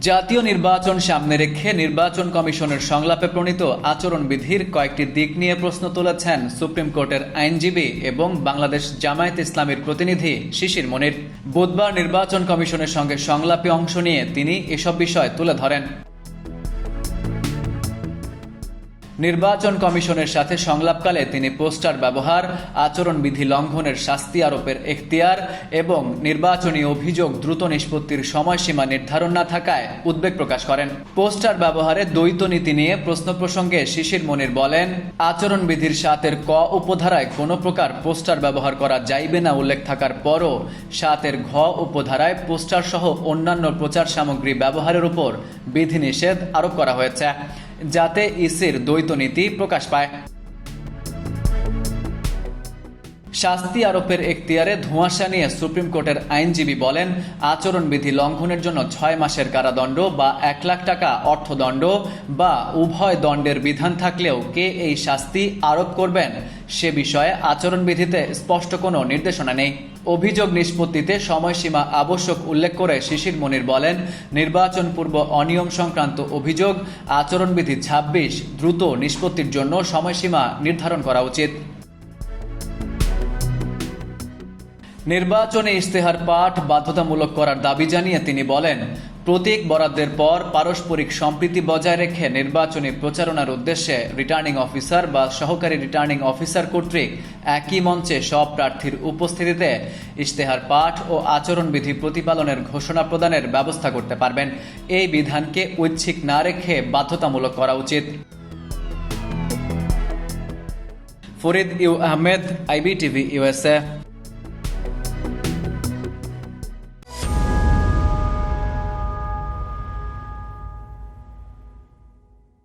জাতীয় নির্বাচন সামনে রেখে নির্বাচন কমিশনের সংলাপে প্রণীত আচরণবিধির কয়েকটি দিক নিয়ে প্রশ্ন তুলেছেন সুপ্রিম কোর্টের আইনজীবী এবং বাংলাদেশ জামায়াত ইসলামের প্রতিনিধি শিশির মনির। বুধবার নির্বাচন কমিশনের সঙ্গে সংলাপে অংশ নিয়ে তিনি এসব বিষয় তুলে ধরেন। নির্বাচন কমিশনের সাথে সংলাপকালে তিনি পোস্টার ব্যবহার, আচরণবিধি লঙ্ঘনের শাস্তি আরোপের এখতিয়ার এবং নির্বাচনী অভিযোগ দ্রুত নিষ্পত্তির সময়সীমা নির্ধারণ না থাকায় উদ্বেগ প্রকাশ করেন। পোস্টার ব্যবহারে দ্বৈত নীতি নিয়ে প্রশ্ন প্রসঙ্গে শিশির মনির বলেন, আচরণবিধির সাতের ক উপধারায় কোনো প্রকার পোস্টার ব্যবহার করা যাইবে না উল্লেখ থাকার পরও সাতের ঘ উপধারায় পোস্টার সহ অন্যান্য প্রচার সামগ্রী ব্যবহারের উপর বিধিনিষেধ আরোপ করা হয়েছে। যাতে ইসির দ্বৈত নীতি প্রকাশ পায়। শাস্তি আরোপের এখতিয়ারে ধোঁয়াশা নিয়ে সুপ্রিম কোর্টের আইনজীবী বলেন, আচরণবিধি লঙ্ঘনের জন্য ছয় মাসের কারাদণ্ড বা এক লাখ টাকা অর্থদণ্ড বা উভয় দণ্ডের বিধান থাকলেও কে এই শাস্তি আরোপ করবেন সে বিষয়ে আচরণবিধিতে স্পষ্ট কোনো নির্দেশনা নেই। অভিযোগ নিষ্পত্তিতে সময়সীমা আবশ্যক উল্লেখ করে শিশির মনির বলেন, নির্বাচন পূর্ব অনিয়ম সংক্রান্ত অভিযোগ, আচরণবিধি ছাব্বিশ, দ্রুত নিষ্পত্তির জন্য সময়সীমা নির্ধারণ করা উচিত। নির্বাচনে ইশতেহার পাঠ বাধ্যতামূলক করার দাবি জানিয়ে তিনি বলেন প্রতীক বরাদ্দের পর পারস্পরিক সম্প্রীতি বজায় রেখে নির্বাচনী প্রচারণার উদ্দেশ্যে রিটার্নিং অফিসার বা সহকারী রিটার্নিং অফিসার কর্তৃক একই মঞ্চে সব প্রার্থীর উপস্থিতিতে ইশতেহার পাঠ ও আচরণবিধি প্রতিপালনের ঘোষণা প্রদানের ব্যবস্থা করতে পারবেন। এই বিধানকে ঐচ্ছিক না রেখে বাধ্যতামূলক করা উচিত। Farid U Ahmed, IBTV USA